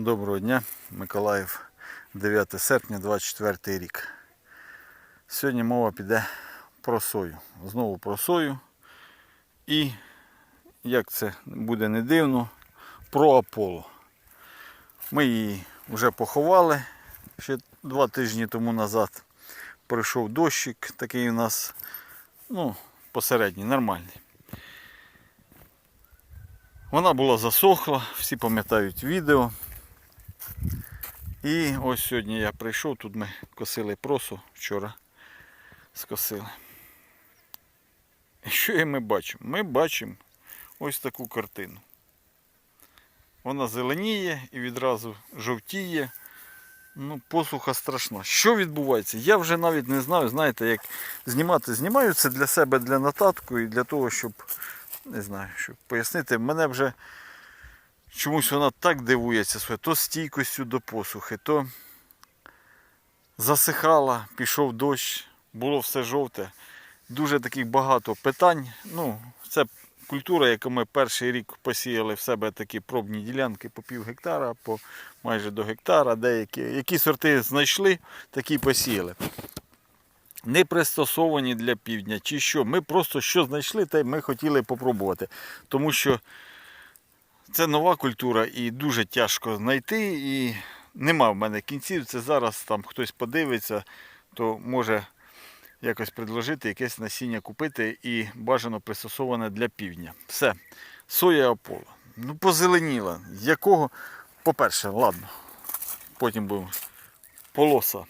Доброго дня, Миколаїв, 9 серпня, 24 рік. Сьогодні мова піде про сою. Знову про сою. І, як це буде не дивно, про Аполло. Ми її вже поховали ще два тижні тому назад. Прийшов дощик, такий у нас, ну, посередній, нормальний. Вона була засохла, всі пам'ятають відео. І ось сьогодні я прийшов, тут ми косили просу, вчора скосили. І що ми бачимо? Ми бачимо ось таку картину. Вона зеленіє і відразу жовтіє. Ну, посуха страшна. Що відбувається? Я вже навіть не знаю, знаєте, як знімати. Знімаю це для себе, для нотатку і для того, щоб, не знаю, щоб пояснити, мене вже чомусь вона так дивується своє, то стійкостю до посухи, то засихала, пішов дощ, було все жовте. Дуже таких багато питань. Ну, це культура, яку ми перший рік посіяли в себе такі пробні ділянки по пів гектара, по майже до гектара. Деякі які сорти знайшли, такі посіяли. Не пристосовані для півдня чи що. Ми просто що знайшли, те ми хотіли попробувати. Тому що це нова культура і дуже тяжко знайти. І нема в мене кінців. Це зараз там хтось подивиться, то може якось предложити якесь насіння купити і бажано пристосоване для півдня. Все. Соя Аполло. Ну, позеленіла. Якого? По-перше, ладно. Потім будемо. Полоса.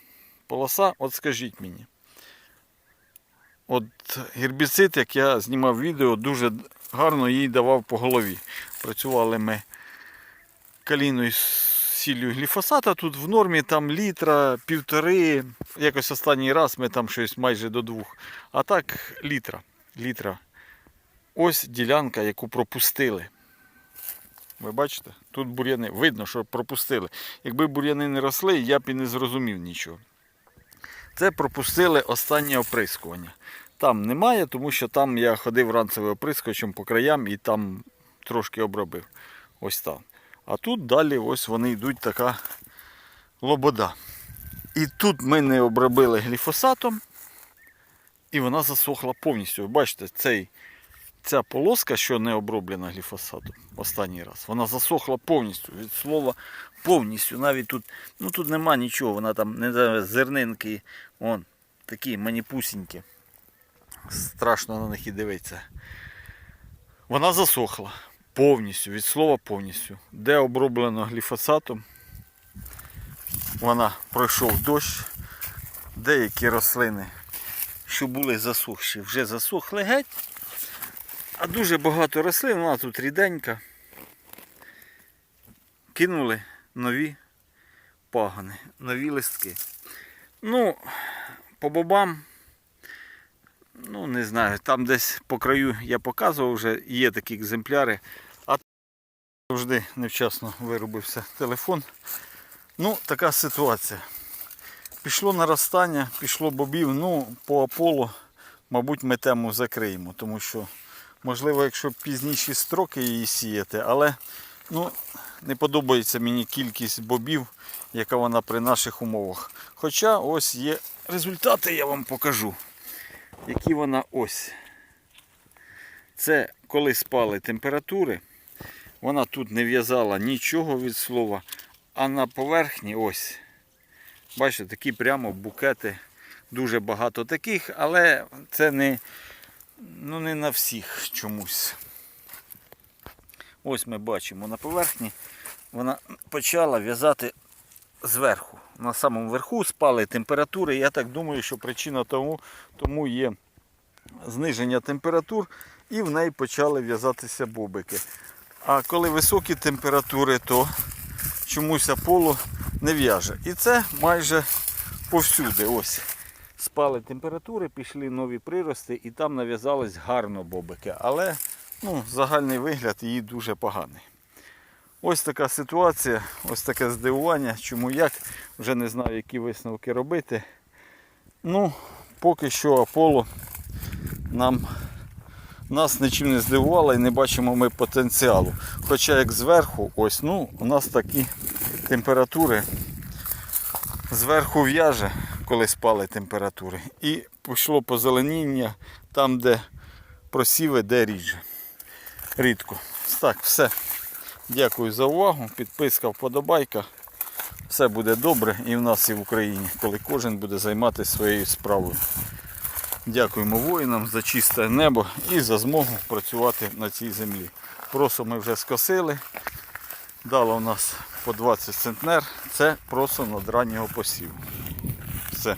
Полоса, от скажіть мені. От гербіцид, як я знімав відео, дуже гарно їй давав по голові. Працювали ми каліною з сіллю гліфосата. Тут в нормі там літра, півтори. Якось останній раз ми там щось майже до двох. А так літра. літра. Ось ділянка, яку пропустили. Ви бачите? Тут бур'яни. Видно, що пропустили. Якби бур'яни не росли, я б і не зрозумів нічого. Це пропустили останнє оприскування. Там немає, тому що там я ходив ранцевим оприскувачем по краям і там трошки обробив. Ось там. А тут далі ось вони йдуть така лобода. І тут ми не обробили гліфосатом, і вона засохла повністю. Бачите, цей, ця полоска, що не оброблена гліфосатом останній раз, вона засохла повністю. Від слова повністю. Навіть тут ну тут нема нічого, вона там не зернинки, вон, такі маніпусінькі. Страшно на них і дивитися. Вона засохла повністю, від слова повністю. Де оброблено гліфосатом, вона пройшов дощ. Деякі рослини, що були засохші, вже засохли геть. А дуже багато рослин, вона тут ріденька. Кинули нові пагани, нові листки. Ну, по бобам, ну не знаю, там десь по краю я показував вже, є такі екземпляри, а завжди невчасно виробився телефон. Ну, така ситуація. Пішло наростання, пішло бобів, ну, по Аполло, мабуть, ми тему закриємо, тому що, можливо, якщо пізніші строки її сіяти, але ну, не подобається мені кількість бобів, яка вона при наших умовах. Хоча ось є результати, я вам покажу. Які вона ось. Це коли спали температури, вона тут не в'язала нічого від слова, а на поверхні ось. Бачите, такі прямо букети. Дуже багато таких, але це не, ну, не на всіх чомусь. Ось ми бачимо на поверхні, вона почала в'язати зверху. На самому верху спали температури. Я так думаю, що причина тому, тому є зниження температур і в неї почали в'язатися бобики. А коли високі температури, то чомусь Аполло не в'яже. І це майже повсюди. Ось. Спали температури, пішли нові прирости і там нав'язались гарно бобики. Але ну, загальний вигляд її дуже поганий. Ось така ситуація, ось таке здивування. Чому як, вже не знаю, які висновки робити. Ну, поки що Аполло нам нас нічим не здивувала і не бачимо ми потенціалу. Хоча як зверху, ось, ну, у нас такі температури зверху в'яже, коли спали температури. І пішло позеленіння там, де просіви, де рідше. Рідко. Так, все. Дякую за увагу. Підписка, вподобайка. Все буде добре і в нас, і в Україні, коли кожен буде займатися своєю справою. Дякуємо воїнам за чисте небо і за змогу працювати на цій землі. Просо ми вже скосили. Дало у нас по 20 центнер. Це просо над раннього посіву. Все.